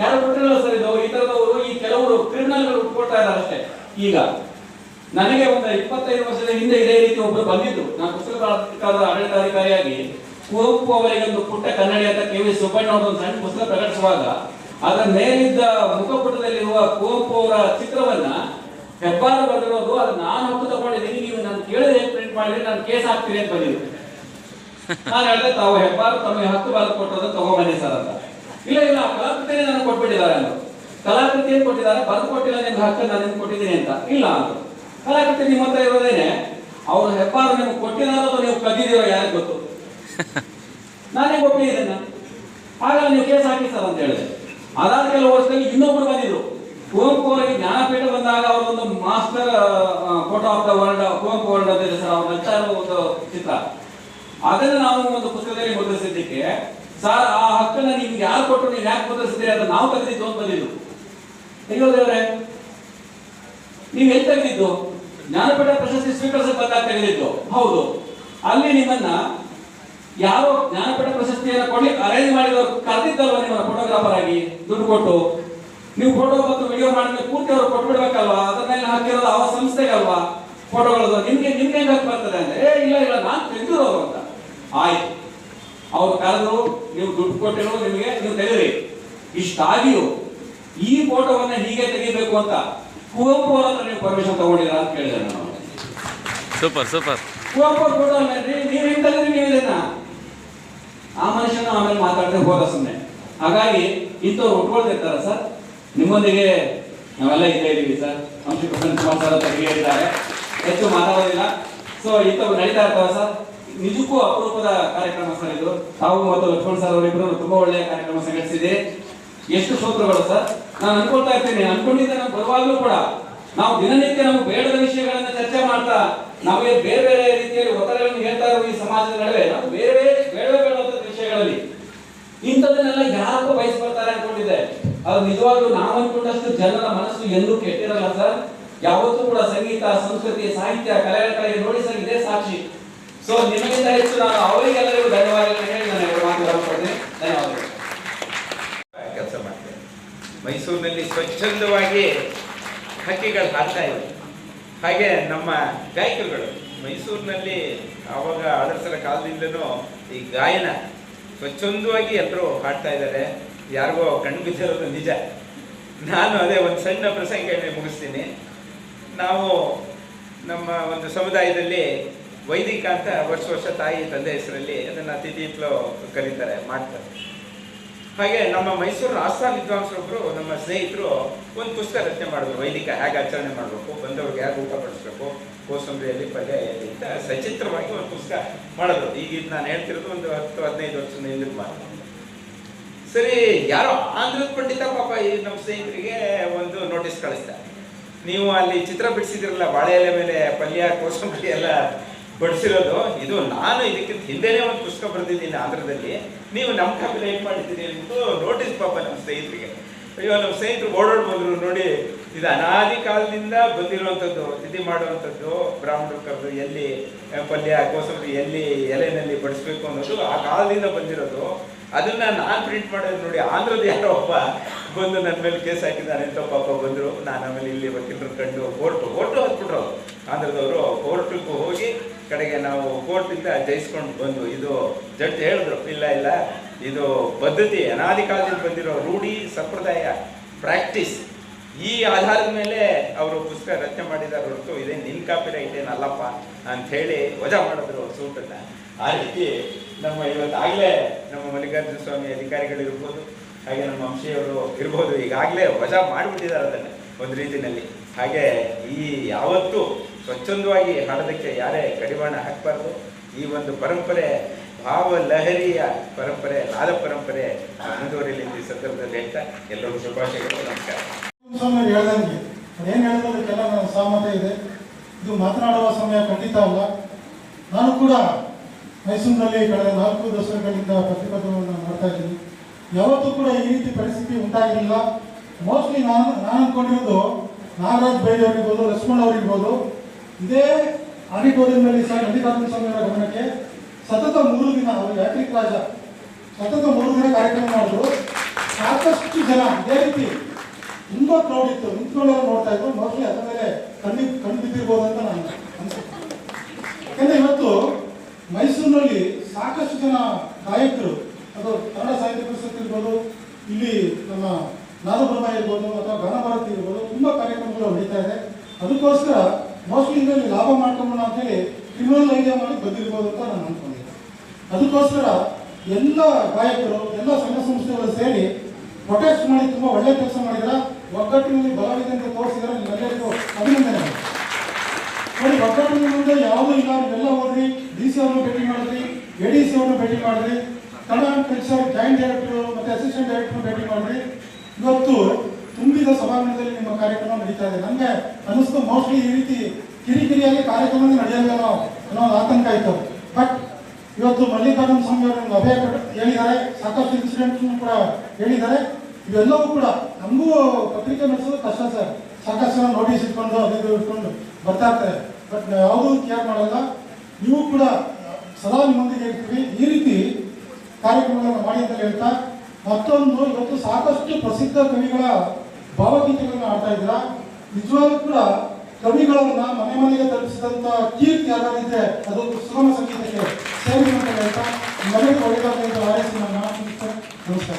ಯಾರು ಕೊಟ್ಟಿರಲ್ಲ ಸರ್ ಇದು? ಈ ತರದವರು, ಈ ಕೆಲವರು ಕ್ರಿಮಿನಲ್ಗಳು ಉಟ್ಕೊಳ್ತಾ ಇದ್ದಾರೆ ಅಷ್ಟೇ. ಈಗ ನನಗೆ ಒಂದು ಇಪ್ಪತ್ತೈದು ವರ್ಷದ ಹಿಂದೆ ಇದೇ ರೀತಿ ಒಬ್ಬರು ಬಂದಿದ್ರು. ನಾನು ಪುಸ್ತಕ ಪ್ರಾಧಿಕಾರದ ಆಡಳಿತಾಧಿಕಾರಿಯಾಗಿ ಕುವೆಂಪು ಅವರಿಗೆ ಒಂದು ಪುಟ್ಟ ಕನ್ನಡಿ ಅಂತ ಕೆ ವಿ ಸುಬ್ಬಣ್ಣ ಒಂದು ಸಣ್ಣ ಪುಸ್ತಕ ಪ್ರಕಟಿಸುವಾಗ ಅದರ ಮೇಲಿದ್ದ ಮುಖಪುಟದಲ್ಲಿರುವ ಕುವೆಂಪು ಅವರ ಚಿತ್ರವನ್ನ ಹೆಬ್ಬಾರ ಬರೆದಿರೋದು ಅದು ನಾನು ಹೊತ್ತು ತಗೊಂಡಿದ್ದೀನಿ. ನೀವು ನಾನು ಕೇಳಿದ್ರೆ ಪ್ರಿಂಟ್ ಮಾಡಿದ್ರೆ ನಾನು ಕೇಸ್ ಹಾಕ್ತೀನಿ ಅಂತ ಬಂದಿದ್ದೆ ನಾನು ಹೇಳಿದೆ, ತಾವು ಹೆಬ್ಬಾರು ತಮಗೆ ಹತ್ತು ಬಾಲ ಕೊಟ್ಟದ್ದು ತಗೊಂಡ್ಬನ್ನಿ ಸರ್ ಅಂತ. ಇಲ್ಲ ಇಲ್ಲ ಕಲಾಕೃತಿನೇ ನನಗೆ ಕೊಟ್ಬಿಟ್ಟಿದ್ದಾರೆ ಅಂದ್ರು. ಕಲಾಕೃತಿ ಏನ್ ಕೊಟ್ಟಿದ್ದಾರೆ ಬರೆದು ಕೊಟ್ಟಿಲ್ಲ ನಿಮ್ಗೆ ಹಕ್ಕ ನಾನು ನಿಮ್ಗೆ ಕೊಟ್ಟಿದ್ದೀನಿ ಅಂತ. ಇಲ್ಲ ಅಂದ್ರು. ಕಲಾಕೃತಿ ನಿಮ್ಮ ಹತ್ರ ಇರೋದೇನೆ ಅವ್ರು ಹೆಬ್ಬಾರು ನಿಮ್ಗೆ ಕೊಟ್ಟಿದಾರೋ ಅಥವಾ ನೀವು ಕದ್ದಿದ್ದೀರೋ ಯಾರಿಗೆ ಗೊತ್ತು? ನಾನೇ ಕೊಟ್ಟಿದ್ದೇನೆ ಹಾಗಾಗಿ ನೀವು ಕೇಸ್ ಹಾಕಿ ಸರ್ ಅಂತ ಹೇಳಿದೆ. ಅದಾದ ಕೆಲವು ವರ್ಷದಲ್ಲಿ ಇನ್ನೊಬ್ರು ಬಂದಿದ್ರು. ಕುವೆಂಪು ಅವರಿಗೆ ಜ್ಞಾನಪೀಠ ಬಂದಾಗ ಅವರೊಂದು master photo of the world Kuvempu world ಅಂತ ಇದೆ ಸರ್ ಅವ್ರ ಒಂದು ಚಿತ್ರ. ಅದನ್ನು ನಾವು ಒಂದು ಪುಸ್ತಕದಲ್ಲಿ ಮುದ್ರಿಸಿದ್ದಕ್ಕೆ ಸರ್, ಆ ಹಕ್ಕನ್ನ ನಿಮ್ಗೆ ಯಾರು ಕೊಟ್ಟರು ನೀವು ಯಾಕೆ ಬದಲಿಸಿದ್ರೆ ಅಂತ ನಾವು ತೆಗೆದಿದ್ದು ಅಂತ ಬಂದಿದ್ದು. ಅಯ್ಯೋ ದೇವ್ರೆ ನೀವು ಎಲ್ಲಿ ತೆಗೆದಿದ್ದು? ಜ್ಞಾನಪೀಠ ಪ್ರಶಸ್ತಿ ಸ್ವೀಕರಿಸಕ್ ಬಂದಾಗ ತೆಗೆದಿದ್ದು. ಹೌದು. ಅಲ್ಲಿ ನಿಮ್ಮನ್ನ ಯಾರೋ ಜ್ಞಾನಪೀಠ ಪ್ರಶಸ್ತಿಯನ್ನು ಕೊಡಿ ಅರೇಂಜ್ ಮಾಡಿದವರು ಕರೆದಿದ್ದಲ್ವ ನಿಮ್ಮ ಫೋಟೋಗ್ರಾಫರ್ ಆಗಿ? ದುಡ್ಡು ಕೊಟ್ಟು. ನೀವು ಫೋಟೋ ಮತ್ತು ವಿಡಿಯೋ ಮಾಡಿದ್ರೆ ಪೂರ್ತಿ ಅವ್ರು ಕೊಟ್ಬಿಡ್ಬೇಕಲ್ವಾ? ಅದ್ರ ಹಾಕಿರೋದು ಅವ ಸಂಸ್ಥೆಗಲ್ವಾ? ಫೋಟೋಗಳದ್ದು ನಿಮ್ಗೆ ನಿಮ್ಗೆ ಹೆಂಗ್ ಬರ್ತದೆ ಅಂದ್ರೆ ಏ, ಇಲ್ಲ ಇಲ್ಲ, ನಾನು ತೆಗೆದಿರೋರು ಅಂತ. ಆಯ್ತು. ಅವ್ರು ಕರೆದ್ರು ನೀವು ದುಡ್ಡು ಕೊಟ್ಟಿರೋ ನಿಮಗೆ ನೀವು ತೆಗೆದ್ರಿ. ಇಷ್ಟಾಗಿಯೂ ಈ ಫೋಟೋವನ್ನು ಹೀಗೆ ತೆಗಿಬೇಕು ಅಂತ ಕುವೆಂಪು ಅವರನ್ನು ನೀವು ಪರ್ಮಿಷನ್ ತಗೊಂಡಿರ ಅಂತ ಕೇಳಿದೆ ನಾನು. Super super. ಕುವೆಂಪು ಫೋಟೋ ನೀವು ಹೆಂಗ್ ನೀವು ಇದನ್ನ ಆ ಮನುಷ್ಯನ ಆಮೇಲೆ ಮಾತಾಡದೆ ಹೋದ ಸುಮ್ಮನೆ ಹಾಗಾಗಿ ಇಂಥವ್ರು ಉಟ್ಕೊಳ್ತಿರ್ತಾರ ಸರ್? ನಿಮ್ಮೊಂದಿಗೆ ನಾವೆಲ್ಲ ಇಲ್ಲೇ ಇದ್ದೀವಿ ಸರ್. ಅಂಶ ಕುಮಾರ್ ಸರ್ ಅಂತ ಹೇಳಿದ್ದಾರೆ. ಹೆಚ್ಚು ಮಾತಾಡೋದಿಲ್ಲ. ಸೊ ಇಂಥವ್ರು ನಡೀತಾ ಇರ್ತಾರ ಸರ್? ನಿಜಕ್ಕೂ ಅಪರೂಪದ ಕಾರ್ಯಕ್ರಮ ಸರ್ ಇದು. ತಾವು ಮತ್ತು ಲಕ್ಷ್ಮಣ್ ಸರ್ ಅವರಿಬ್ಬರು ತುಂಬಾ ಒಳ್ಳೆಯ ಕಾರ್ಯಕ್ರಮ ಸಂಘಟಿಸಿದೆ ಎಷ್ಟು ಸ್ತೋತ್ರಗಳು ಸರ್? ನಾನು ಅನ್ಕೊಳ್ತಾ ಇರ್ತೇನೆ. ಅನ್ಕೊಂಡಿದ್ದೆ ನಾನು ಬರುವಾಗಲೂ ಕೂಡ. ನಾವು ದಿನನಿತ್ಯ ನಾವು ಬೇಡದ ವಿಷಯಗಳನ್ನ ಚರ್ಚೆ ಮಾಡ್ತಾ, ನಮಗೆ ಬೇರೆ ಬೇರೆ ರೀತಿಯಲ್ಲಿ ಒತ್ತಡಗಳನ್ನು ಹೇಳ್ತಾ ಇರುವ ಈ ಸಮಾಜದ ನಡುವೆ ನಾವು ಬೇರೆ ಬೇರೆ ಬೇಡವೇ ಬೇಡವಾದ ವಿಷಯಗಳಲ್ಲಿ ಇಂಥದ್ದನ್ನೆಲ್ಲ ಯಾರು ಬಯಸ್ಕೊಳ್ತಾರೆ ಅನ್ಕೊಂಡಿದ್ದೆ. ಅದು ನಿಜವಾಗ್ಲೂ ನಾವು ಅನ್ಕೊಂಡಷ್ಟು ಜನರ ಮನಸ್ಸು ಎಲ್ಲೂ ಕೆಟ್ಟಿರಲ್ಲ ಸರ್. ಯಾವತ್ತೂ ಕೂಡ ಸಂಗೀತ, ಸಂಸ್ಕೃತಿ, ಸಾಹಿತ್ಯ, ಕಲೆಗಳ ಕಡೆಗೆ ನೋಡಿ ಸಾಕ್ಷಿ. ಸೊ ನಿಮಗಿಂತ ಹೆಚ್ಚು ನಾನು ಅವರಿಗೆಲ್ಲರಿಗೂ ಧನ್ಯವಾದಗಳು ಹೇಳಿ ನಾನು ಎರಡು ಮಾತು ಧನ್ಯವಾದಗಳು. ಕೆಲಸ ಮಾಡ್ತೇನೆ. ಮೈಸೂರಿನಲ್ಲಿ ಸ್ವಚ್ಛಂದವಾಗಿ ಹಕ್ಕಿಗಳು ಹಾಕ್ತಾ ಇವೆ ಹಾಗೆ ನಮ್ಮ ಗಾಯಕರುಗಳು, ಮೈಸೂರಿನಲ್ಲಿ ಆವಾಗ ಆದರ್ಶನ ಕಾಲದಿಂದನೂ ಈ ಗಾಯನ ಸ್ವಚ್ಛಂದವಾಗಿ ಎಲ್ಲರೂ ಹಾಡ್ತಾ ಇದ್ದಾರೆ. ಯಾರಿಗೋ ಕಣ್ಣು ಬಿದ್ದಿರೋದು ನಿಜ. ನಾನು ಅದೇ ಒಂದು ಸಣ್ಣ ಪ್ರಸಂಗ ಮುಗಿಸ್ತೀನಿ. ನಾವು ನಮ್ಮ ಒಂದು ಸಮುದಾಯದಲ್ಲಿ ವೈದಿಕ ಅಂತ ವರ್ಷ ವರ್ಷ ತಾಯಿ ತಂದೆ ಹೆಸರಲ್ಲಿ ಅದನ್ನು ತಿಥಿಪ್ಲೋ ಕರೀತಾರೆ, ಮಾಡ್ತಾರೆ. ಹಾಗೆ ನಮ್ಮ ಮೈಸೂರು ಆಸ್ಥಾನ ವಿದ್ವಾಂಸರೊಬ್ಬರು ನಮ್ಮ ಸ್ನೇಹಿತರು ಒಂದು ಪುಸ್ತಕ ರಚನೆ ಮಾಡಿದ್ರು, ವೈದಿಕ ಹೇಗೆ ಆಚರಣೆ ಮಾಡಬೇಕು, ಬಂದವ್ರಿಗೆ ಹೇಗೆ ಊಟ ಪಡಿಸ್ಬೇಕು ಕೋಸಂಬರಿಯಲ್ಲಿ ಪಲ್ಯ ಎಲ್ಲಿ ಅಂತ ಸಚಿತ್ರವಾಗಿ ಒಂದು ಪುಸ್ತಕ ಮಾಡಿದ್ರು. ಈಗ ಇದು ನಾನು ಹೇಳ್ತಿರೋದು ಒಂದು ಹತ್ತು, ಹದಿನೈದು ವರ್ಷದ ಹಿಂದಿನ ಮಾತು. ಸರಿ, ಯಾರೋ ಆಂಧ್ರದ ಪಂಡಿತ ಪಾಪ ಈ ನಮ್ಮ ಸ್ನೇಹಿತರಿಗೆ ಒಂದು ನೋಟಿಸ್ ಕಳಿಸ್ತಾರೆ. ನೀವು ಅಲ್ಲಿ ಚಿತ್ರ ಬಿಡಿಸಿದಿರಲ್ಲ ಬಾಳೆ ಎಲೆ ಮೇಲೆ ಪಲ್ಯ, ಕೋಸಂಬರಿ ಎಲ್ಲ ಬಡಿಸಿರೋದು ಇದು ನಾನು ಇದಕ್ಕಿಂತ ಹಿಂದೆನೇ ಒಂದು ಪುಸ್ತಕ ಬರೆದಿದ್ದೀನಿ ಆಂಧ್ರದಲ್ಲಿ. ನೀವು ನಮ್ಮ ಕಾಪಿಲಿ ಏನು ಮಾಡಿದ್ದೀರಿ ಅಂದ್ಬಿಟ್ಟು ನೋಟಿಸ್ ಪಾಪ ನಮ್ಮ ಸ್ನೇಹಿತರಿಗೆ. ಅಯ್ಯೋ, ನಮ್ಮ ಸ್ನೇಹಿತರು ಓಡೋಡ್ ಬಂದರು ನೋಡಿ, ಇದು ಅನಾದಿ ಕಾಲದಿಂದ ಬಂದಿರುವಂಥದ್ದು, ತಿಥಿ ಮಾಡುವಂಥದ್ದು ಬ್ರಾಹ್ಮಣರು ಕರೆದು ಎಲ್ಲಿ ಪಲ್ಯ, ಕೋಸಂಬರಿ ಎಲ್ಲಿ, ಎಲೆನಲ್ಲಿ ಬಡಿಸ್ಬೇಕು ಅನ್ನೋದು ಆ ಕಾಲದಿಂದ ಬಂದಿರೋದು. ಅದನ್ನು ನಾನು ಪ್ರಿಂಟ್ ಮಾಡೋದು ನೋಡಿ ಆಂಧ್ರದ ಯಾರೋ ಒಬ್ಬ ಬಂದು ನನ್ನ ಮೇಲೆ ಕೇಸ್ ಹಾಕಿದ್ದಾನೆ ಅಂತ ಪಾಪ ಬಂದರು. ನಾನು ಆಮೇಲೆ ಇಲ್ಲಿ ವಕೀಲರು ಕಂಡು ಕೋರ್ಟು ಕೋರ್ಟು ಹತ್ಬಿಟ್ರು. ಆಂಧ್ರದವರು ಕೋರ್ಟಿಗೆ ಹೋಗಿ ಕಡೆಗೆ ನಾವು ಕೋರ್ಟಿಂದ ಜಯಿಸ್ಕೊಂಡು ಬಂದು, ಇದು ಜಡ್ಜ್ ಹೇಳಿದ್ರು, ಇಲ್ಲ ಇಲ್ಲ, ಇದು ಪದ್ಧತಿ ಅನಾದಿ ಕಾಲದಲ್ಲಿ ಬಂದಿರೋ ರೂಢಿ ಸಂಪ್ರದಾಯ ಪ್ರಾಕ್ಟೀಸ್ ಈ ಆಧಾರದ ಮೇಲೆ ಅವರು ಪುಸ್ತಕ ರಚನೆ ಮಾಡಿದ್ದಾರೆ ಹೊರತು ಇದೇ ನಿನ್ ಕಾಪಿ ರೈಟ್ ಏನಲ್ಲಪ್ಪ ಅಂತ ಹೇಳಿ ವಜಾ ಮಾಡಿದ್ರು ಸೂಟನ್ನ. ಆ ರೀತಿ ನಮ್ಮ ಇವತ್ತು ಆಗ್ಲೇ ನಮ್ಮ ಮಲ್ಲಿಕಾರ್ಜುನ ಸ್ವಾಮಿ ಅಧಿಕಾರಿಗಳು ಇರ್ಬೋದು, ಹಾಗೆ ನಮ್ಮ ಅಂಶಿಯವರು ಇರ್ಬೋದು, ಈಗಾಗಲೇ ವಜಾ ಮಾಡಿಬಿಟ್ಟಿದ್ದಾರೆ ಅದನ್ನು ಒಂದು ರೀತಿಯಲ್ಲಿ. ಹಾಗೆ ಈ ಯಾವತ್ತೂ ಸ್ವಚ್ಛಂದವಾಗಿ ಹಾಡೋದಕ್ಕೆ ಯಾರೇ ಕಡಿವಾಣ ಹಾಕಬಾರ್ದು. ಈ ಒಂದು ಪರಂಪರೆ, ಭಾವ ಲಹರಿಯ ಪರಂಪರೆ ನಾದ ಪರಂಪರೆ ಮುಂದುವರಿಯಲಿ ಈ ಸಂದರ್ಭದಲ್ಲಿ ಹೇಳ್ತಾ ಎಲ್ಲರಿಗೂ ಶುಭಾಶಯಗಳು, ನಮಸ್ಕಾರ. ಹೇಳ್ದಂಗೆ ಏನು ಹೇಳೋದಕ್ಕೆಲ್ಲ ನನ್ನ ಸಹಮತ ಇದೆ. ಇದು ಮಾತನಾಡುವ ಸಮಯ ಖಂಡಿತ ಅಲ್ಲ. ನಾನು ಕೂಡ ಮೈಸೂರಿನಲ್ಲಿ ಕಳೆದ ನಾಲ್ಕು ದಶಕಗಳಿಂದ ಪ್ರತಿಭಟನೆಯನ್ನು ಮಾಡ್ತಾ ಇದ್ದೀನಿ. ಯಾವತ್ತೂ ಕೂಡ ಈ ರೀತಿ ಪರಿಸ್ಥಿತಿ ಉಂಟಾಗಿರಲಿಲ್ಲ. ಮೋಸ್ಟ್ಲಿ ನಾನು ನಾನು ಅಂದ್ಕೊಂಡಿರೋದು ನಾಗರಾಜ್ ಬೈರಿ ಅವರಿರ್ಬೋದು ಲಕ್ಷ್ಮಣ್ ಅವರಿರ್ಬೋದು ಇದೇ ಆಡಿಟೋರಿಯಂನಲ್ಲಿ ಸಹ ಮಲ್ಲಿಕಾರ್ಜುನ ಸ್ವಾಮಿ ಅವರ ಗಮನಕ್ಕೆ ಸತತ ಮೂರು ದಿನ ಅವರು ಯಾತ್ರಿಕ್ ರಾಜ ಸತತ ಮೂರು ದಿನ ಕಾರ್ಯಕ್ರಮ ಮಾಡಿದ್ರು. ಸಾಕಷ್ಟು ಜನ ಇದೇ ರೀತಿ ತುಂಬಾ ಕ್ರೌಡ್ ಇತ್ತು. ನಿಂತ್ಕೊಂಡೆಲ್ಲ ನೋಡ್ತಾ ಇದ್ರು. ಮೋಸ್ಟ್ಲಿ ಅದರ ಮೇಲೆ ಕಣ್ಣಿ ಕಣ್ಣು ಬಿದ್ದಿರ್ಬೋದು ಅಂತ ನಾನು ಅನ್ಸುತ್ತೆ. ಯಾಕಂದ್ರೆ ಇವತ್ತು ಮೈಸೂರಿನಲ್ಲಿ ಸಾಕಷ್ಟು ಜನ ಗಾಯಕರು, ಅದು ಕನ್ನಡ ಸಾಹಿತ್ಯ ಪರಿಷತ್ ಇರ್ಬೋದು, ಇಲ್ಲಿ ನಮ್ಮ ನಾದಬ್ರಹ್ಮ ಇರ್ಬೋದು, ಅಥವಾ ಗಾನಭಾರತಿ ಇರ್ಬೋದು, ತುಂಬಾ ಕಾರ್ಯಕ್ರಮಗಳು ನಡೀತಾ ಇದೆ. ಅದಕ್ಕೋಸ್ಕರ ಮೋಸ್ಟ್ಲಿ ಲಾಭ ಮಾಡ್ಕೊಂಬೋಣ ಅಂತೇಳಿ ಕ್ರಿಮಿನಲ್ ಐಡಿಯಾ ಮಾಡಿ ಬಂದಿರ್ಬೋದು ಅಂತ ನಾನು ಅನ್ಕೊಂಡಿದ್ದೆ. ಅದಕ್ಕೋಸ್ಕರ ಎಲ್ಲ ಗಾಯಕರು, ಎಲ್ಲ ಸಂಘ ಸಂಸ್ಥೆಗಳು ಸೇರಿ ಪ್ರೊಟೆಸ್ಟ್ ಮಾಡಿ ತುಂಬ ಒಳ್ಳೆ ಕೆಲಸ ಮಾಡಿದ್ರ? ಒಗ್ಗಟ್ಟಿನಲ್ಲಿ ಬಲವಿದೆ ಅಂತ ತೋರಿಸಿದ್ರೆ ನಿಮ್ಮೆಲ್ಲರಿಗೂ ಅಭಿನಂದನೆ. ನೋಡಿ, ಒಗ್ಗಟ್ಟಿನ ಮುಂದೆ ಯಾವುದೂ ಇಲ್ಲ, ನೀವೆಲ್ಲ ಹೋದ್ರಿ ಡಿ ಸಿ ಅವ್ರನ್ನ ಭೇಟಿ ಮಾಡಿದ್ರಿ ಎ ಡಿ ಸಿ ಅವ್ರನ್ನ ಭೇಟಿ ಮಾಡಿದ್ರಿ, ಕನ್ನಡ ಕಲ್ಚರ್ ಜಾಯಿಂಟ್ ಡೈರೆಕ್ಟರ್ ಮತ್ತು ಅಸಿಸ್ಟೆಂಟ್ ಡೈರೆಕ್ಟರ್ ಭೇಟಿ ಮಾಡಿದ್ರಿ. ಇವತ್ತು ತುಂಬಿದ ಸಭಾಂಗಣದಲ್ಲಿ ನಿಮ್ಮ ಕಾರ್ಯಕ್ರಮ ನಡೀತಾ ಇದೆ. ನನಗೆ ಅನಿಸ್ತು ಮೋಸ್ಟ್ಲಿ ಈ ರೀತಿ ಕಿರಿಕಿರಿಯಾಗಿ ಕಾರ್ಯಕ್ರಮ ನಡೆಯಲ್ಲ ಅನ್ನೋ ಆತಂಕ ಇತ್ತು. ಬಟ್ ಇವತ್ತು ಮಲ್ಲಿಕಾರ್ಜುನ ಸ್ವಾಮಿ ಅವರು ಅಭಯ ಹೇಳಿದ್ದಾರೆ. ಸಾಕಷ್ಟು ಇನ್ಸಿಡೆಂಟ್ಸ್ ಕೂಡ ಹೇಳಿದ್ದಾರೆ. ಇವೆಲ್ಲವೂ ಕೂಡ ನಮಗೂ ಪತ್ರಿಕೆ ನಡೆಸೋದು ಕಷ್ಟ ಸರ್. ಸಾಕಷ್ಟು ನೋಟಿಸ್ ಇಟ್ಕೊಂಡು, ಅದು ಇಟ್ಕೊಂಡು ಬರ್ತಾ ಇರ್ತಾರೆ. ಬಟ್ ಯಾವುದೂ ಕೇರ್ ಮಾಡಲ್ಲ. ನೀವು ಕೂಡ, ಸದಾ ನಿಮ್ಮೊಂದಿಗೆ ಇರ್ತೀವಿ ಈ ರೀತಿ ಕಾರ್ಯಕ್ರಮಗಳನ್ನು ಮಾಡಿ ಅಂತ ಹೇಳ್ತಾ ಮತ್ತೊಂದು, ಇವತ್ತು ಸಾಕಷ್ಟು ಪ್ರಸಿದ್ಧ ಕವಿಗಳ ಭಾವಗೀತೆಗಳನ್ನ ಆಡ್ತಾ ಇದ್ದೀರಾ? ನಿಜವಾಗ್ಲೂ ಕೂಡ ಕವಿಗಳನ್ನ ಮನೆ ಮನೆಗೆ ತಲುಪಿಸಿದಂತ ಕೀರ್ತಿ ಯಾರಾದಿದ್ರೆ ಅದು ಸುಗಮ ಸಂಗೀತಕ್ಕೆ ಸೇರಿದಂತ ಒಳ್ಳೆಯದಾಗಲಿ ಅಂತ ಹಾರೈಸಿ ನಾನು ನಮಸ್ಕಾರ.